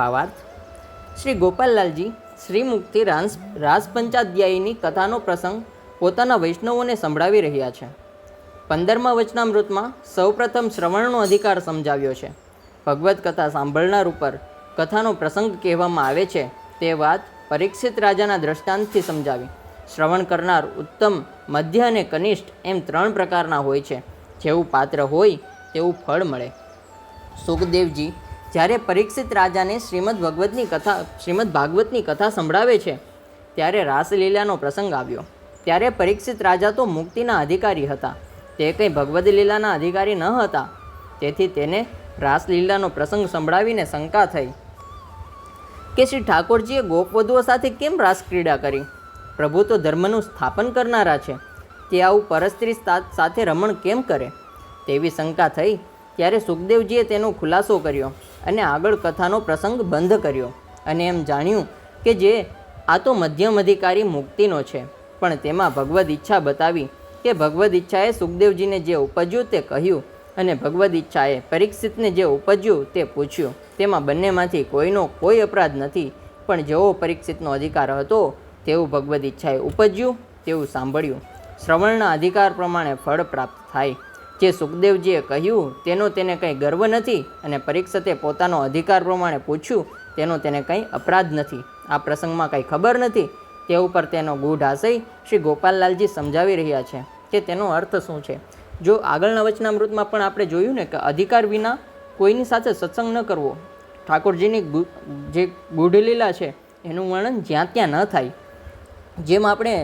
ભાવાર્થ શ્રી ગોપાલલાલજી, શ્રી મુક્તિ રાસ રાસપંચાધ્યાયીની કથાનો પ્રસંગ પોતાના વૈષ્ણવોને સંભળાવી રહ્યા છે. પંદરમા વચનામૃતમાં સૌપ્રથમ શ્રવણનો અધિકાર સમજાવ્યો છે. ભગવદ્ કથા સાંભળનાર ઉપર કથાનો પ્રસંગ કહેવામાં આવે છે તે વાત પરીક્ષિત રાજાના દ્રષ્ટાંતથી સમજાવી. શ્રવણ કરનાર ઉત્તમ, મધ્ય અને કનિષ્ઠ એમ ત્રણ પ્રકારના હોય છે. જેવું પાત્ર હોય તેવું ફળ મળે. સુખદેવજી જ્યારે પરીક્ષિત રાજાને શ્રીમદ ભગવતની કથા, શ્રીમદ ભાગવતની કથા સંભળાવે છે, ત્યારે રાસલીલાનો પ્રસંગ આવ્યો. ત્યારે પરીક્ષિત રાજા તો મુક્તિના અધિકારી હતા. તે કંઈ ભગવદ લીલાના અધિકારી ન હતા. તેથી તેને રાસલીલાનો પ્રસંગ સંભળાવીને શંકા થઈ કે શ્રી ઠાકોરજીએ ગોપવધુઓ સાથે કેમ રાસ ક્રીડા કરી? પ્રભુ તો ધર્મનું સ્થાપન કરનારા છે. તે આવું પરસ્ત્રી સાથે રમણ કેમ કરે? તેવી શંકા થઈ, ત્યારે સુખદેવજીએ તેનો ખુલાસો કર્યો. અને આગળ કથાનો પ્રસંગ બંધ કર્યો. અને એમ જાણ્યું કે જે આ તો મધ્યમ અધિકારી મુક્તિનો છે, પણ તેમાં ભગવદ ઈચ્છા બતાવી કે ભગવદ ઈચ્છાએ સુખદેવજીને જે ઉપજ્યું તે કહ્યું અને ભગવદ ઈચ્છાએ પરીક્ષિતને જે ઉપજ્યું તે પૂછ્યું. તેમાં બંનેમાંથી કોઈનો કોઈ અપરાધ નથી, પણ જેવો પરીક્ષિતનો અધિકાર હતો, તેવું ભગવદ ઈચ્છાએ ઉપજ્યું, તેવું સાંભળ્યું. શ્રવણના અધિકાર પ્રમાણે ફળ પ્રાપ્ત થાય. જે સુખદેવજીએ કહ્યું, તેનો તેને કંઈ ગર્વ નથી અને પરીક્ષતે પોતાનો અધિકાર પ્રમાણે પૂછ્યું, તેનો તેને કંઈ અપરાધ નથી. આ પ્રસંગમાં કંઈ ખબર નથી. તે ઉપર તેનો ગૂઢ આશય શ્રી ગોપાલલાલજી સમજાવી રહ્યા છે કે તેનો અર્થ શું છે. જો આગળના વચનામૃતમાં પણ આપણે જોયું ને કે અધિકાર વિના કોઈની સાથે સત્સંગ ન કરવો, ઠાકોરજીની જે ગૂઢ લીલા છે, એનું વર્ણન જ્યાં ત્યાં ન થાય. જેમ આપણે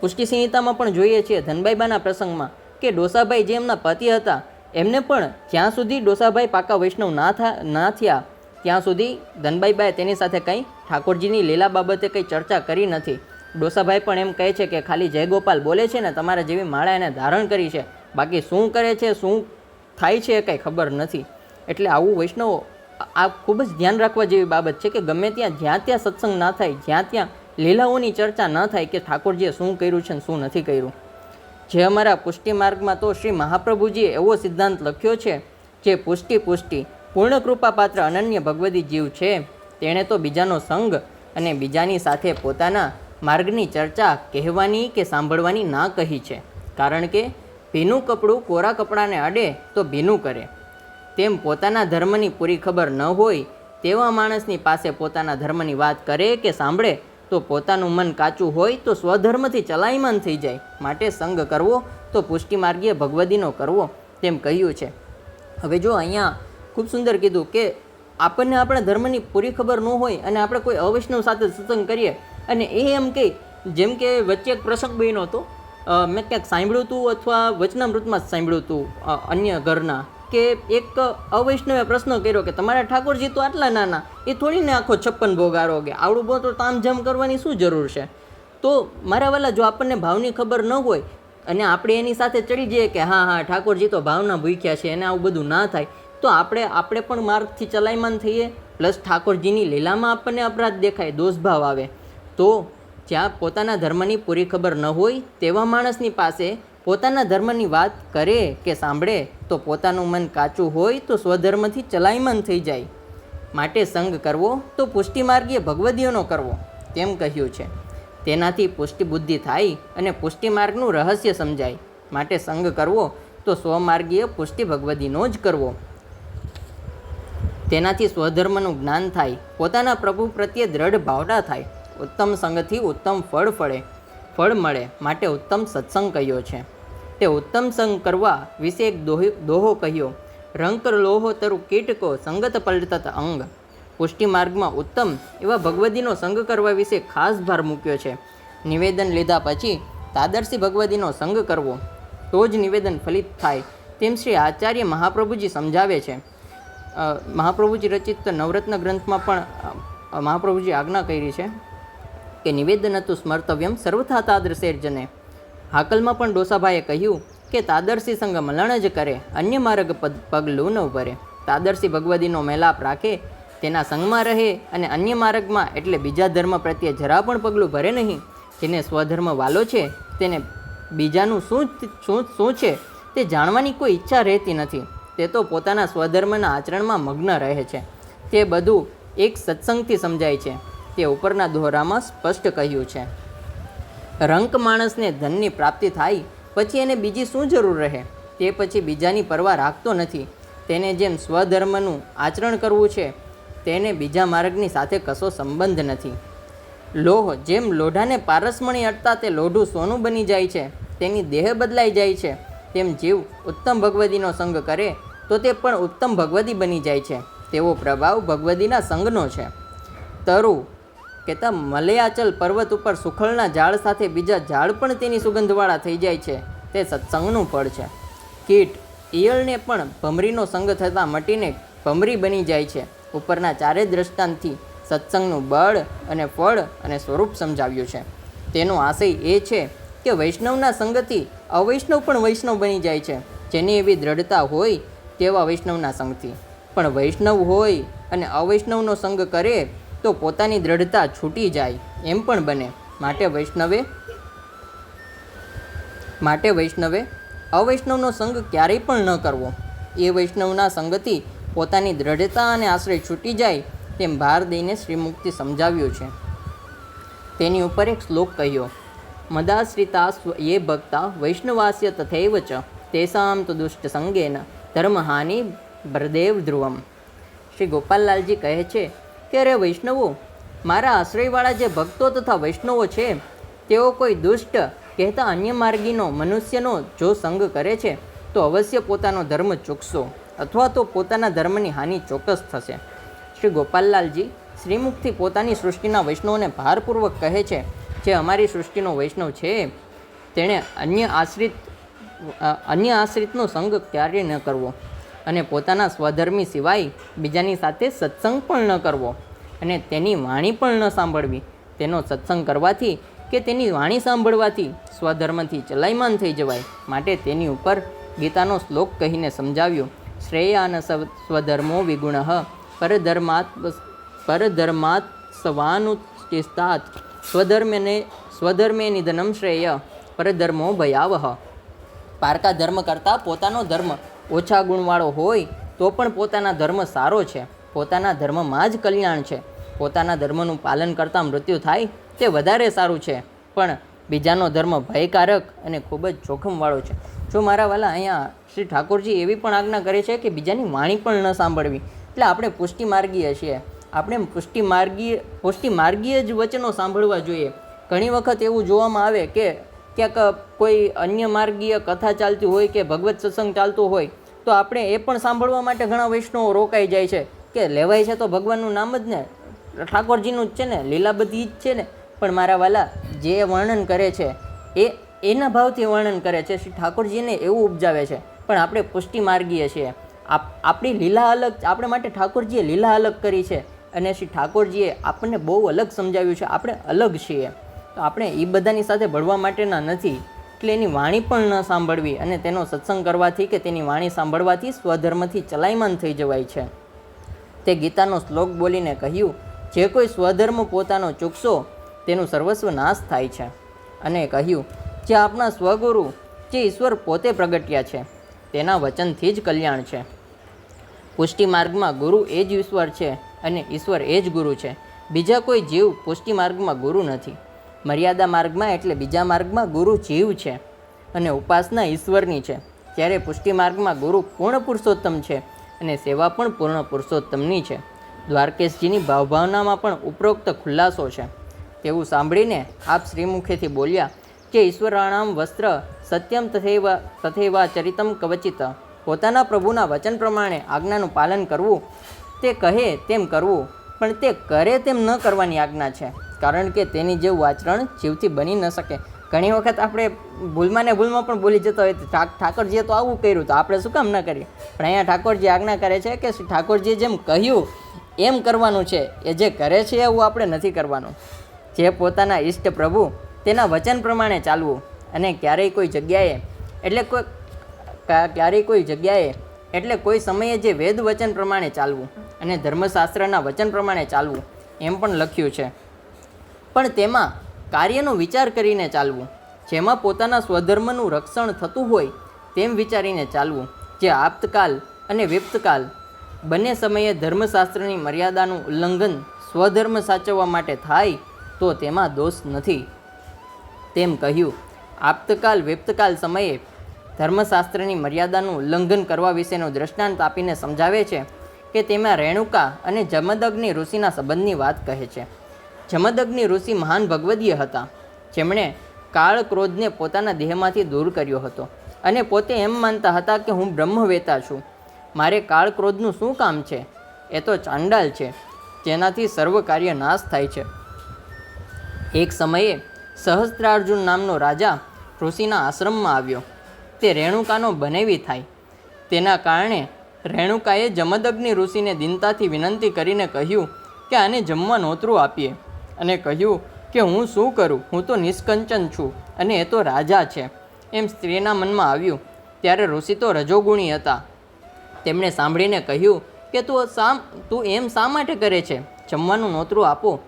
પુષ્ટિ સંહિતામાં પણ જોઈએ છીએ ધનબાઈબાના પ્રસંગમાં કે ડોસાભાઈ જે એમના પતિ હતા, એમને પણ જ્યાં સુધી ડોસાભાઈ પાકા વૈષ્ણવ ના થા, ના થયા, ત્યાં સુધી ધનબાઈબાએ તેની સાથે કંઈ ઠાકોરજીની લીલા બાબતે કંઈ ચર્ચા કરી નથી. ડોસાભાઈ પણ એમ કહે છે કે ખાલી જયગોપાલ બોલે છે ને, તમારા જેવી માળા એને ધારણ કરી છે, બાકી શું કરે છે, શું થાય છે એ કંઈ ખબર નથી. એટલે આવું વૈષ્ણવો, આ- ખૂબ જ ધ્યાન રાખવા જેવી બાબત છે કે ગમે ત્યાં, જ્યાં ત્યાં સત્સંગ ના થાય, જ્યાં ત્યાં લીલાઓની ચર્ચા ન થાય કે ઠાકોરજીએ શું કર્યું છે ને શું નથી કર્યું. જે અમારા પુષ્ટિ માર્ગમાં તો શ્રી મહાપ્રભુજીએ એવો સિદ્ધાંત લખ્યો છે, જે પુષ્ટિ પુષ્ટિ, પૂર્ણ કૃપાપાત્ર અનન્ય ભગવદી જીવ છે, તેણે તો બીજાનો સંગ અને બીજાની સાથે પોતાના માર્ગની ચર્ચા કહેવાની કે સાંભળવાની ના કહી છે, કારણ કે ભીનું કપડું કોરા કપડાને અડે તો ભીનું કરે. તેમ પોતાના ધર્મની પૂરી ખબર ન હોય, તેવા માણસની પાસે પોતાના ધર્મની વાત કરે કે સાંભળે તો પોતાનું મન કાચું હોય તો સ્વધર્મથી ચલાયમાન થઈ જાય. માટે સંગ કરવો તો પુષ્ટિ માર્ગીય ભગવદીનો કરવો, તેમ કહ્યું છે. હવે જો અહીંયા ખૂબ સુંદર કીધું કે આપણને આપણા ધર્મની પૂરી ખબર ન હોય અને આપણે કોઈ અવૈષ્ણવ સાથે સત્સંગ કરીએ અને એ એમ કહે જેમ કે વચ્ચે એક પ્રસંગ બન્યો હતો મેં ક્યાંક સાંભળ્યું હતું અથવા વચનામૃતમાં જ સાંભળ્યું હતું અન્ય ઘરના કે એક અવૈષ્ણવે પ્રશ્ન કર્યો કે તમારા ઠાકોરજી તો આટલા નાના, એ થોડીને આખો છપ્પન ભોગ આરોગે આવડું બહુ તો તામઝામ કરવાની શું જરૂર છે? તો મારા વાલા, જો આપણને ભાવની ખબર ન હોય અને આપણે એની સાથે ચડી જઈએ કે હા હા, ઠાકોરજી તો ભાવના ભૂખ્યા છે અને આવું બધું ના થાય, તો આપણે આપણે પણ માર્ગથી ચલાયમાન થઈએ, પ્લસ ઠાકોરજીની લીલામાં આપણને અપરાધ દેખાય, દોષભાવ આવે. તો જ્યાં પોતાના ધર્મની પૂરી ખબર ન હોય, તેવા માણસની પાસે પોતાના ધર્મની વાત કરે કે સાંભળે, તો પોતાનું મન કાચું હોય તો સ્વધર્મથી ચલાયમાન થઈ જાય. માટે સંગ કરવો તો પુષ્ટિમાર્ગીય ભગવદીઓનો કરવો, તેમ કહ્યું છે. તેનાથી પુષ્ટિબુદ્ધિ થાય અને પુષ્ટિમાર્ગનું રહસ્ય સમજાય. માટે સંગ કરવો તો સ્વમાર્ગીય પુષ્ટિ ભગવદીનો જ કરવો. તેનાથી સ્વધર્મનું જ્ઞાન થાય. પોતાના પ્રભુ પ્રત્યે દ્રઢ ભાવના થાય. ઉત્તમ સંગથી ઉત્તમ ફળ ફળે. ફળ મળે. માટે ઉત્તમ સત્સંગ કહ્યો છે. તે ઉત્તમ સંગ કરવા વિશે એક દોહી દોહો કહ્યો. રંકર લોહો તરુ કીટકો સંગત પલટત અંગ. પુષ્ટિ માર્ગમાં ઉત્તમ એવા ભગવદીનો સંગ કરવા વિશે ખાસ ભાર મૂક્યો છે. નિવેદન લીધા પછી તાદર્શી ભગવદીનો સંગ કરવો. તો જ નિવેદન ફલિત થાય તેમ શ્રી આચાર્ય મહાપ્રભુજી સમજાવે છે. મહાપ્રભુજી રચિત નવરત્ન ગ્રંથમાં પણ મહાપ્રભુજી આજ્ઞા કરી છે કે નિવેદન હતું સ્મર્તવ્યમ સર્વથા તાદર્શેર્જને હાકલમાં પણ ડોસાભાઈએ કહ્યું કે તાદર્શી સંઘ મલણ જ કરે, અન્ય માર્ગ પગલું ન ભરે. તાદર્શી ભગવદીનો મેલાપ રાખે, તેના સંગમાં રહે અને અન્ય માર્ગમાં એટલે બીજા ધર્મ પ્રત્યે જરા પણ પગલું ભરે નહીં. જેને સ્વધર્મ વાલો છે, તેને બીજાનું શું શું શું છે, તે જાણવાની કોઈ ઈચ્છા રહેતી નથી. તે તો પોતાના સ્વધર્મના આચરણમાં મગ્ન રહે છે. તે બધું એક સત્સંગથી સમજાય છે. તે ઉપરના દોહરામાં સ્પષ્ટ કહ્યું છે. રંક માણસને ધનની પ્રાપ્તિ થાય, પછી એને બીજી શું જરૂર રહે? તે પછી બીજાની પરવા રાખતો નથી. તેને જેમ સ્વધર્મનું આચરણ કરવું છે, તેને બીજા માર્ગની સાથે કશો સંબંધ નથી. લોહ જેમ લોઢાને પારસમણી અટતા તે લોઢું સોનું બની જાય છે, તેની દેહ બદલાઈ જાય છે. તેમ જીવ ઉત્તમ ભગવદીનો સંગ કરે, તો તે પણ ઉત્તમ ભગવદી બની જાય છે. તેવો પ્રભાવ ભગવદીના સંગનો છે. તરુ કહેતા મલયાચલ પર્વત ઉપર સુખળના ઝાડ સાથે બીજા ઝાડ પણ તેની સુગંધવાળા થઈ જાય છે. તે સત્સંગનું ફળ છે. કીટ, ઈયળને પણ ભમરીનો સંગ થતાં મટીને ભમરી બની જાય છે. ઉપરના ચારે દ્રષ્ટાંતથી સત્સંગનું બળ અને ફળ અને સ્વરૂપ સમજાવ્યું છે. તેનો આશય એ છે કે વૈષ્ણવના સંગથી અવૈષ્ણવ પણ વૈષ્ણવ બની જાય છે. જેની એવી દ્રઢતા હોય તેવા વૈષ્ણવના સંગથી. પણ વૈષ્ણવ હોય અને અવૈષ્ણવનો સંગ કરે તો પોતાની દ્રઢતા છૂટી જાય, એમ પણ બને. માટે વૈષ્ણવે માટે વૈષ્ણવે, અવૈષ્ણવનો સંગ ક્યારેય પણ ન કરવો. એ વૈષ્ણવના સંગથી પોતાની દ્રઢતા અને આશ્રય છૂટી જાય, તેમ ભાર દઈને શ્રીમુક્તિ સમજાવ્યું છે. તેની ઉપર એક શ્લોક કહ્યો, મદાશ્રિતા યે ભક્તા વૈષ્ણવાસ્ય તથૈવ ચ, તેસામ તો દુષ્ટ સંગેન ધર્મહાનિ ભરદેવ ધ્રુવમ. શ્રી ગોપાલલાલજી કહે છે અરે વૈષ્ણવો, મારા આશ્રયવાળા જે ભક્તો તથા વૈષ્ણવો છે, તેઓ કોઈ દુષ્ટ કહેતા અન્ય માર્ગીનો મનુષ્યનો જો સંગ કરે છે, તો અવશ્ય પોતાનો ધર્મ ચૂકશો અથવા તો પોતાના ધર્મની હાનિ ચોક્કસ થશે. શ્રી ગોપાલલાલજી શ્રીમુખથી પોતાની સૃષ્ટિના વૈષ્ણવોને ભારપૂર્વક કહે છે, જે અમારી સૃષ્ટિનો વૈષ્ણવ છે, તેણે અન્ય આશ્રિત અન્ય આશ્રિતનો સંગ ક્યારેય ન કરવો. અને પોતાના સ્વધર્મી સિવાય બીજાની સાથે સત્સંગ પણ ન કરવો અને તેની વાણી પણ ન સાંભળવી. તેનો સત્સંગ કરવાથી કે તેની વાણી સાંભળવાથી સ્વધર્મથી ચલાયમાન થઈ જવાય માટે તેની ઉપર ગીતાનો શ્લોક કહીને સમજાવ્યું. શ્રેયાન સવ- સ્વધર્મો વિગુણ પરધર્માત્, પરધર્માત સ્વાનુષ્ઠિસ્તાત સ્વધર્મને, સ્વધર્મે નિધનમ શ્રેય પરધર્મો ભયાવહ. પારકા ધર્મ કરતાં પોતાનો ધર્મ ઓછા ગુણવાળો હોય તો પણ પોતાના ધર્મ સારો છે. પોતાના ધર્મમાં જ કલ્યાણ છે. પોતાના ધર્મનું પાલન કરતાં મૃત્યુ થાય તે વધારે સારું છે. પણ બીજાનો ધર્મ ભયકારક અને ખૂબ જ જોખમવાળો છે. જો મારા વાલા અહીંયા શ્રી ઠાકોરજી એવી પણ આજ્ઞા કરે છે કે બીજાની વાણી પણ ન સાંભળવી. એટલે આપણે પુષ્ટિ માર્ગીય છીએ. આપણે પુષ્ટિ માર્ગીય પુષ્ટિ માર્ગીય જ વચનો સાંભળવા જોઈએ. ઘણી વખત એવું જોવામાં આવે કે ક્યાંક કોઈ અન્ય માર્ગીય કથા ચાલતી હોય કે ભગવત સત્સંગ ચાલતો હોય, તો આપણે એ પણ સાંભળવા માટે ઘણા વૈષ્ણવો રોકાઈ જાય છે કે લેવાય છે તો ભગવાનનું નામ જ ને, ઠાકોરજીનું જ છે ને લીલા બધી જ છે ને, પણ મારા વાલા જે વર્ણન કરે છે, એ એના ભાવથી વર્ણન કરે છે, શ્રી ઠાકોરજીને એવું ઉપજાવે છે. પણ આપણે પુષ્ટિ માર્ગીય છીએ. આપ, આપણી લીલા અલગ, આપણે માટે ઠાકોરજીએ લીલા અલગ કરી છે અને શ્રી ઠાકોરજીએ આપણને બહુ અલગ સમજાવ્યું છે. આપણે અલગ છીએ. તો આપણે એ બધાની સાથે ભળવા માટેના નથી. એટલે એની વાણી પણ ન સાંભળવી અને તેનો સત્સંગ કરવાથી કે તેની વાણી સાંભળવાથી સ્વધર્મથી ચલાયમાન થઈ જવાય છે. તે ગીતાનો શ્લોક બોલીને કહ્યું, જે કોઈ સ્વધર્મ પોતાનો ચૂકશો, તેનું સર્વસ્વ નાશ થાય છે. અને કહ્યું, જે આપણા સ્વગુરુ, જે ઈશ્વર પોતે પ્રગટ્યા છે, તેના વચનથી જ કલ્યાણ છે. પુષ્ટિ માર્ગમાં ગુરુ એ જ ઈશ્વર છે અને ઈશ્વર એ જ ગુરુ છે. બીજા કોઈ જીવ પુષ્ટિ માર્ગમાં ગુરુ નથી. મર્યાદા માર્ગમાં એટલે બીજા માર્ગમાં ગુરુ જીવ છે અને ઉપાસના ઈશ્વરની છે. જ્યારે પુષ્ટિ માર્ગમાં ગુરુ પૂર્ણ પુરુષોત્તમ છે અને સેવા પણ પૂર્ણ પુરુષોત્તમની છે. દ્વારકેશજીની ભાવભાવનામાં પણ ઉપરોક્ત ખુલાસો છે. તેવું સાંભળીને આપ શ્રીમુખેથી બોલ્યા કે ઈશ્વરાણામ વસ્ત્ર સત્યમ તથૈવ, તથૈવા ચરિતમ કવચિત. પોતાના પ્રભુના વચન પ્રમાણે આજ્ઞાનું પાલન કરવું, તે કહે તેમ કરવું, પણ તે કરે તેમ ન કરવાની આજ્ઞા છે. કારણ કે તેની જેવું આચરણ જીવથી બની ન શકે. ઘણી વખત આપણે ભૂલમાં ને ભૂલમાં પણ ભૂલી જતો હોય ઠાકોરજીએ તો આવું કર્યું તો આપણે શું કામ ન કરીએ? પણ અહીંયા ઠાકોરજી આજ્ઞા કરે છે કે ઠાકોરજીએ જેમ કહ્યું, એમ કરવાનું છે. એ જે કરે છે એવું આપણે નથી કરવાનું. જે પોતાના ઈષ્ટ પ્રભુ તેના વચન પ્રમાણે ચાલવું અને ક્યારેય કોઈ જગ્યાએ એટલે કોઈ ક્યારેય કોઈ જગ્યાએ એટલે કોઈ સમયે જે વેદ વચન પ્રમાણે ચાલવું અને ધર્મશાસ્ત્રના વચન પ્રમાણે ચાલવું એમ પણ લખ્યું છે. પણ તેમાં કાર્યનો વિચાર કરીને ચાલવું. જેમાં પોતાના સ્વધર્મનું રક્ષણ થતું હોય તેમ વિચારીને ચાલવું. જે આપ્તકાલ અને વિપ્તકાલ બંને સમયે ધર્મશાસ્ત્રની મર્યાદાનું ઉલ્લંઘન સ્વધર્મ સાચવવા માટે થાય તો તેમાં દોષ નથી. તેમ કહ્યું, આપ્તકાલ વિપ્તકાલ સમયે ધર્મશાસ્ત્રની મર્યાદાનું ઉલ્લંઘન કરવા વિશેનો દ્રષ્ટાંત આપીને સમજાવે છે કે તેમાં રેણુકા અને જમદગ્નિ ઋષિના સંબંધની વાત કહે છે. જમદગ્નિ ઋષિ મહાન ભગવદીય હતા. જેમણે કાળ ક્રોધને પોતાના દેહમાંથી દૂર કર્યો હતો અને પોતે એમ માનતા હતા કે હું બ્રહ્મવેતા છું. મારે કાળ ક્રોધનું શું કામ છે? એ તો ચાંડાલ છે. જેનાથી સર્વ કાર્ય નાશ થાય છે. એક સમયે સહસ્ત્રાર્જુન નામનો રાજા ઋષિના આશ્રમમાં આવ્યો. તે રેણુકાનો બનેવી થાય. તેના કારણે રેણુકાએ જમદગ્નિ ઋષિને દિનતાથી વિનંતી કરીને કહ્યું કે આને જમવા નોતરું આપીએ. અને કહ્યું કે હું શું કરું? હું તો નિષ્કંચન છું અને એ તો રાજા છે. એમ સ્ત્રીના મનમાં આવ્યું. ત્યારે ઋષિ તો રજોગુણી હતા. તેમણે સાંભળીને કહ્યું કે તું શા, તું એમ શા માટે કરે છે? જમવાનું નોતરું આપો.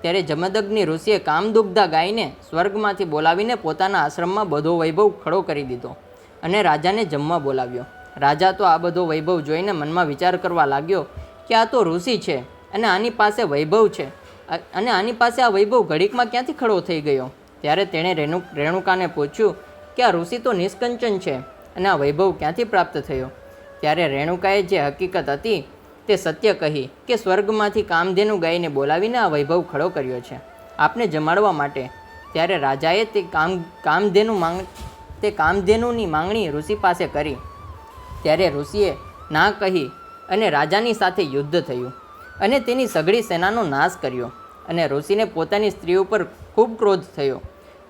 ત્યારે જમદગ્નિ ઋષિએ કામદુગ્ધા ગાયને સ્વર્ગમાંથી બોલાવીને પોતાના આશ્રમમાં બધો વૈભવ ખડો કરી દીધો અને રાજાને જમવા બોલાવ્યો. રાજા તો આ બધો વૈભવ જોઈને મનમાં વિચાર કરવા લાગ્યો કે આ તો ઋષિ છે અને આની પાસે વૈભવ છે. અને આની પાસે આ વૈભવ ઘડીકમાં ક્યાંથી ખડો થઈ ગયો? ત્યારે તેણે રેણુ, રેણુકાને પૂછ્યું કે આ ઋષિ તો નિષ્કંચન છે અને આ વૈભવ ક્યાંથી પ્રાપ્ત થયો? ત્યારે રેણુકાએ જે હકીકત હતી તે સત્ય કહી કે સ્વર્ગમાંથી કામધેનુ ગાયને બોલાવીને આ વૈભવ ખડો કર્યો છે. આપને જમાડવા માટે. ત્યારે રાજાએ તે કામ, કામધેનુ માંગ, તે કામધેનુની માંગણી ઋષિ પાસે કરી. ત્યારે ઋષિએ ના કહી અને રાજાની સાથે યુદ્ધ થયું. અને તેની સઘળી સેનાનો નાશ કર્યો અને ઋષિને પોતાની સ્ત્રી ઉપર ખૂબ ક્રોધ થયો.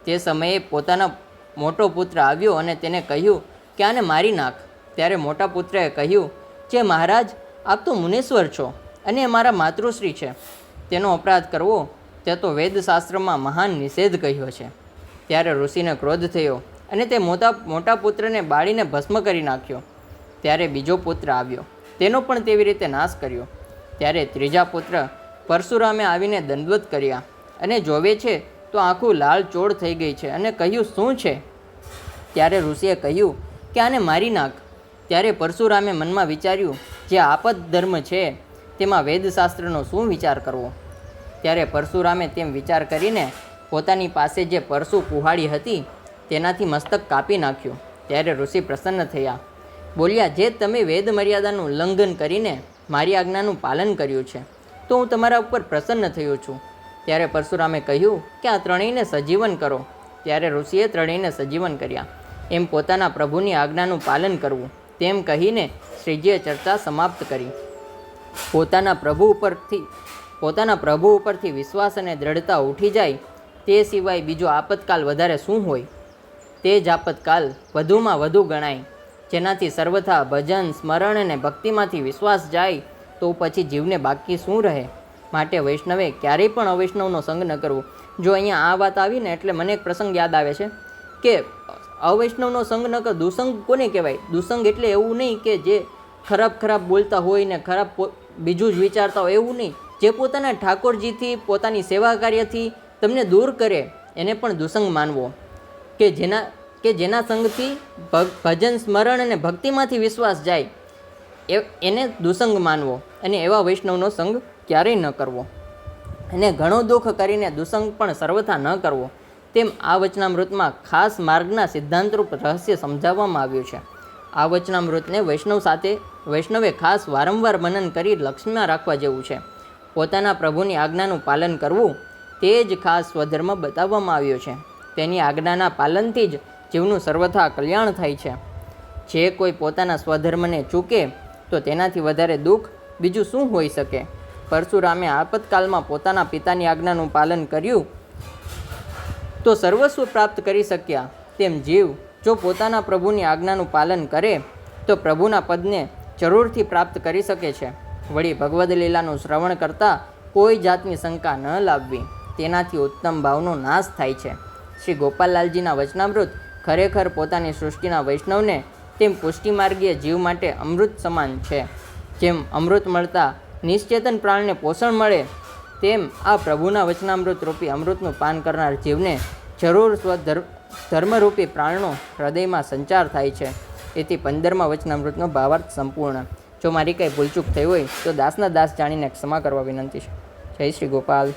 તે સમયે પોતાના મોટો પુત્ર આવ્યો અને તેને કહ્યું કે આને મારી નાખ. ત્યારે મોટા પુત્રએ કહ્યું જે મહારાજ, આપ તો મુનેશ્વર છો અને એ મારા માતૃશ્રી છે. તેનો અપરાધ કરવો તે તો વેદશાસ્ત્રમાં મહાન નિષેધ કહ્યો છે. ત્યારે ઋષિને ક્રોધ થયો અને તે મોટા મોટા પુત્રને બાળીને ભસ્મ કરી નાખ્યો. ત્યારે બીજો પુત્ર આવ્યો. તેનો પણ તેવી રીતે નાશ કર્યો. ત્યારે ત્રીજા પુત્ર પરશુરામે આવીને દંડવત કર્યા અને જોવે છે તો આખું લાલ ચોળ થઈ ગઈ છે અને કહ્યું, શું છે? ત્યારે ઋષિએ કહ્યું કે, આને મારી નાખ. ત્યારે પરશુરામે મનમાં વિચાર્યું, જે આપદ ધર્મ છે, તેમાં વેદશાસ્ત્રનો શું વિચાર કરવો? ત્યારે પરશુરામે તેમ વિચાર કરીને પોતાની પાસે જે પરશુ કુહાડી હતી, તેનાથી મસ્તક કાપી નાખ્યું. ત્યારે ઋષિ પ્રસન્ન થયા. બોલ્યા, જે તમે વેદ મર્યાદાનું ઉલ્લંઘન કરીને મારી આજ્ઞાનું પાલન કર્યું છે, તો હું તમારા ઉપર પ્રસન્ન થયો છું. ત્યારે પરશુરામે કહ્યું કે આ ત્રણેયને સજીવન કરો. ત્યારે ઋષિએ ત્રણેયને સજીવન કર્યા. એમ પોતાના પ્રભુની આજ્ઞાનું પાલન કરવું, તેમ કહીને શ્રીજીએ ચર્ચા સમાપ્ત કરી. પોતાના પ્રભુ ઉપરથી, પોતાના પ્રભુ ઉપરથી વિશ્વાસ અને દ્રઢતા ઉઠી જાય, તે સિવાય બીજો આપતકાલ વધારે શું હોય? તે જ આપતકાલ વધુમાં વધુ ગણાય. જેનાથી સર્વથા ભજન, સ્મરણ અને ભક્તિમાંથી વિશ્વાસ જાય, તો પછી જીવને બાકી શું રહે? માટે વૈષ્ણવે ક્યારેય પણ અવૈષ્ણવનો સંગ ન કરવો. જો અહીંયા આ વાત આવીને એટલે મને એક પ્રસંગ યાદ આવે છે કે અવૈષ્ણવનો સંગ ન કર, દુસંગ કોને કહેવાય? દુસંગ એટલે એવું નહીં કે જે ખરાબ ખરાબ બોલતા હોય ને ખરાબ બીજું જ વિચારતા હોય, એવું નહીં. જે પોતાના ઠાકોરજીથી, પોતાની સેવા કાર્યથી તમને દૂર કરે, એને પણ દુસંગ માનવો. કે જેના કે જેના સંગથી ભજન, સ્મરણ અને ભક્તિમાંથી વિશ્વાસ જાય, એ, એને દુસંગ માનવો અને એવા વૈષ્ણવનો સંગ ક્યારેય ન કરવો. અને ઘણો દુઃખ કરીને દુસંગ પણ સર્વથા ન કરવો. તેમ આ વચનામૃતમાં ખાસ માર્ગના સિદ્ધાંતરૂપ રહસ્ય સમજાવવામાં આવ્યું છે. આ વચનામૃતને વૈષ્ણવ સાથે, વૈષ્ણવે ખાસ વારંવાર મનન કરી લક્ષ્મીમાં રાખવા જેવું છે. પોતાના પ્રભુની આજ્ઞાનું પાલન કરવું તે જ ખાસ સ્વધર્મ બતાવવામાં આવ્યો છે. તેની આજ્ઞાના પાલનથી જ જીવનું સર્વથા કલ્યાણ થાય છે. જે કોઈ પોતાના સ્વધર્મને ચૂકે, તો તેનાથી વધારે દુઃખ બીજું શું હોઈ શકે? પરશુરામે આપતકાલમાં પોતાના પિતાની આજ્ઞાનું પાલન કર્યું તો સર્વસ્વ પ્રાપ્ત કરી શક્યા. તેમ જીવ જો પોતાના પ્રભુની આજ્ઞાનું પાલન કરે, તો પ્રભુના પદને જરૂરથી પ્રાપ્ત કરી શકે છે. વળી ભગવદ્ લીલાનું શ્રવણ કરતાં કોઈ જાતની શંકા ન લાવવી. તેનાથી ઉત્તમ ભાવનો નાશ થાય છે. શ્રી ગોપાલલાલજીના વચનામૃત ખરેખર પોતાની સૃષ્ટિના વૈષ્ણવને તેમ પુષ્ટિમાર્ગીય જીવ માટે અમૃત સમાન છે. જેમ અમૃત મળતા નિશ્ચેતન પ્રાણને પોષણ મળે, તેમ આ પ્રભુના વચનામૃત રૂપી અમૃતનું પાન કરનાર જીવને જરૂર સ્વધર્મ, ધર્મરૂપી પ્રાણનો હૃદયમાં સંચાર થાય છે. એથી પંદરમાં વચનામૃતનો ભાવાર્થ સંપૂર્ણ. જો મારી કંઈ ભૂલચૂક થઈ હોય, તો દાસના દાસ જાણીને ક્ષમા કરવા વિનંતી છે. જય શ્રી ગોપાલ.